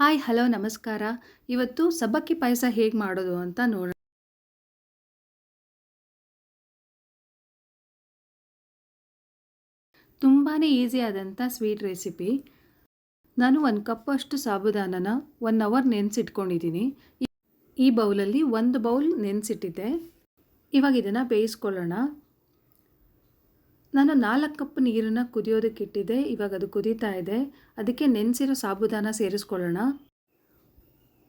Hi, hello, ನಮಸ್ಕಾರ. ಇವತ್ತು ಸಬ್ಬಕ್ಕಿ ಪಾಯಸ ಹೇಗೆ ಮಾಡೋದು ಅಂತ ನೋಡೋಣ ತುಂಬಾ ಈಸಿ ಆದಂಥ ಸ್ವೀಟ್ ರೆಸಿಪಿ. ನಾನು ಒಂದು ಕಪ್ಪಷ್ಟು ಸಾಬುದಾನನ ಒನ್ ಅವರ್ ನೆನೆಸಿಟ್ಕೊಂಡಿದ್ದೀನಿ ಈ ಬೌಲಲ್ಲಿ ಒಂದು ಬೌಲ್ ನೆನೆಸಿಟ್ಟಿದ್ದೆ. ಇವಾಗ ಇದನ್ನು ಬೇಯಿಸ್ಕೊಳ್ಳೋಣ. ನಾನು ನಾಲ್ಕು ಕಪ್ ನೀರನ್ನು ಕುದಿಯೋದಕ್ಕೆ ಇಟ್ಟಿದ್ದೆ, ಇವಾಗ ಅದು ಕುದೀತಾ ಇದೆ. ಅದಕ್ಕೆ ನೆನೆಸಿರೋ ಸಾಬುದಾನ ಸೇರಿಸ್ಕೊಳ್ಳೋಣ.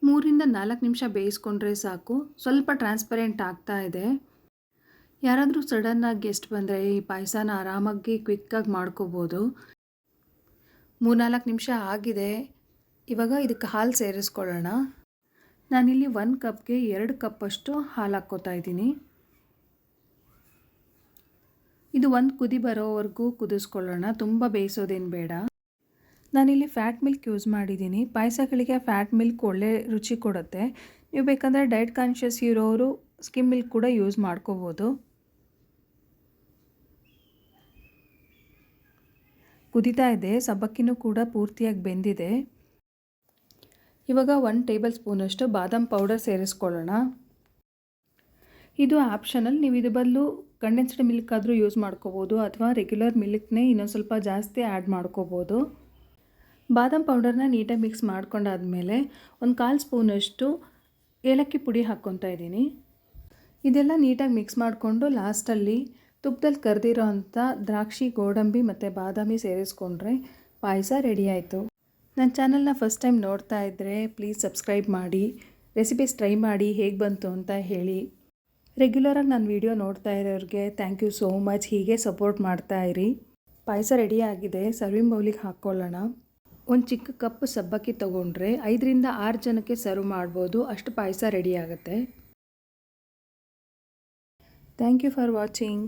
ಮೂರಿಂದ ನಾಲ್ಕು ನಿಮಿಷ ಬೇಯಿಸ್ಕೊಂಡ್ರೆ ಸಾಕು. ಸ್ವಲ್ಪ ಟ್ರಾನ್ಸ್ಪರೆಂಟ್ ಆಗ್ತಾ ಇದೆ. ಯಾರಾದರೂ ಸಡನ್ನಾಗಿ ಗೆಸ್ಟ್ ಬಂದರೆ ಈ ಪಾಯಸನ ಆರಾಮಾಗಿ ಕ್ವಿಕ್ಕಾಗಿ ಮಾಡ್ಕೋಬೋದು. ಮೂರ್ನಾಲ್ಕು ನಿಮಿಷ ಆಗಿದೆ. ಇವಾಗ ಇದಕ್ಕೆ ಹಾಲು ಸೇರಿಸ್ಕೊಳ್ಳೋಣ. ನಾನಿಲ್ಲಿ ಒಂದು ಕಪ್ಗೆ ಎರಡು ಕಪ್ಪಷ್ಟು ಹಾಲು ಹಾಕ್ಕೋತಾ ಇದ್ದೀನಿ. ಇದು ಒಂದು ಕುದಿ ಬರೋವರೆಗೂ ಕುದಿಸ್ಕೊಳ್ಳೋಣ, ತುಂಬ ಬೇಯಿಸೋದೇನು ಬೇಡ. ನಾನಿಲ್ಲಿ ಫ್ಯಾಟ್ ಮಿಲ್ಕ್ ಯೂಸ್ ಮಾಡಿದ್ದೀನಿ. ಪಾಯಸಗಳಿಗೆ ಫ್ಯಾಟ್ ಮಿಲ್ಕ್ ಒಳ್ಳೆ ರುಚಿ ಕೊಡುತ್ತೆ. ನೀವು ಬೇಕಂದರೆ ಡಯಟ್ ಕಾನ್ಷಿಯಸ್ ಇರೋರು ಸ್ಕಿಮ್ ಮಿಲ್ಕ್ ಕೂಡ ಯೂಸ್ ಮಾಡ್ಕೋಬೋದು. ಕುದಿತಾ ಇದೆ, ಸಬ್ಬಕ್ಕಿನೂ ಕೂಡ ಪೂರ್ತಿಯಾಗಿ ಬೆಂದಿದೆ. ಇವಾಗ ಒನ್ ಟೇಬಲ್ ಸ್ಪೂನಷ್ಟು ಬಾದಾಮ್ ಪೌಡರ್ ಸೇರಿಸ್ಕೊಳ್ಳೋಣ. ಇದು ಆಪ್ಷನಲ್. ನೀವು ಇದು ಬದಲು ಕಂಡೆನ್ಸ್ಡ್ ಮಿಲ್ಕ್ ಆದರೂ ಯೂಸ್ ಮಾಡ್ಕೋಬೋದು, ಅಥವಾ ರೆಗ್ಯುಲರ್ ಮಿಲ್ಕ್ನೇ ಇನ್ನೊಂದು ಸ್ವಲ್ಪ ಜಾಸ್ತಿ ಆ್ಯಡ್ ಮಾಡ್ಕೋಬೋದು. ಬಾದಾಮ್ ಪೌಡರ್ನ ನೀಟಾಗಿ ಮಿಕ್ಸ್ ಮಾಡ್ಕೊಂಡಾದಮೇಲೆ ಒಂದು ಕಾಲು ಸ್ಪೂನಷ್ಟು ಏಲಕ್ಕಿ ಪುಡಿ ಹಾಕ್ಕೊತಾ ಇದ್ದೀನಿ. ಇದೆಲ್ಲ ನೀಟಾಗಿ ಮಿಕ್ಸ್ ಮಾಡಿಕೊಂಡು ಲಾಸ್ಟಲ್ಲಿ ತುಪ್ಪದಲ್ಲಿ ಕರೆದಿರೋ ಅಂಥ ದ್ರಾಕ್ಷಿ, ಗೋಡಂಬಿ ಮತ್ತು ಬಾದಾಮಿ ಸೇರಿಸ್ಕೊಂಡ್ರೆ ಪಾಯಸ ರೆಡಿ ಆಯಿತು. ನನ್ನ ಚಾನಲ್ನ ಫಸ್ಟ್ ಟೈಮ್ ನೋಡ್ತಾ ಇದ್ದರೆ ಪ್ಲೀಸ್ ಸಬ್ಸ್ಕ್ರೈಬ್ ಮಾಡಿ ರೆಸಿಪೀಸ್ ಟ್ರೈ ಮಾಡಿ, ಹೇಗೆ ಬಂತು ಅಂತ ಹೇಳಿ. ರೆಗ್ಯುಲರಾಗಿ ನಾನು ವೀಡಿಯೋ ನೋಡ್ತಾ ಇರೋರಿಗೆ ಥ್ಯಾಂಕ್ ಯು ಸೋ ಮಚ್ ಹೀಗೆ ಸಪೋರ್ಟ್ ಮಾಡ್ತಾ ಇರಿ. ಪಾಯಸ ರೆಡಿ ಆಗಿದೆ. ಸರ್ವಿಂಗ್ ಬೌಲಿಗೆ ಹಾಕ್ಕೊಳ್ಳೋಣ. ಒಂದು ಚಿಕ್ಕ ಕಪ್ ಸಬ್ಬಕ್ಕಿ ತೊಗೊಂಡ್ರೆ ಐದರಿಂದ ಆರು ಜನಕ್ಕೆ ಸರ್ವ್ ಮಾಡ್ಬೋದು. ಅಷ್ಟು ಪಾಯಸ ರೆಡಿ ಆಗುತ್ತೆ. Thank you for watching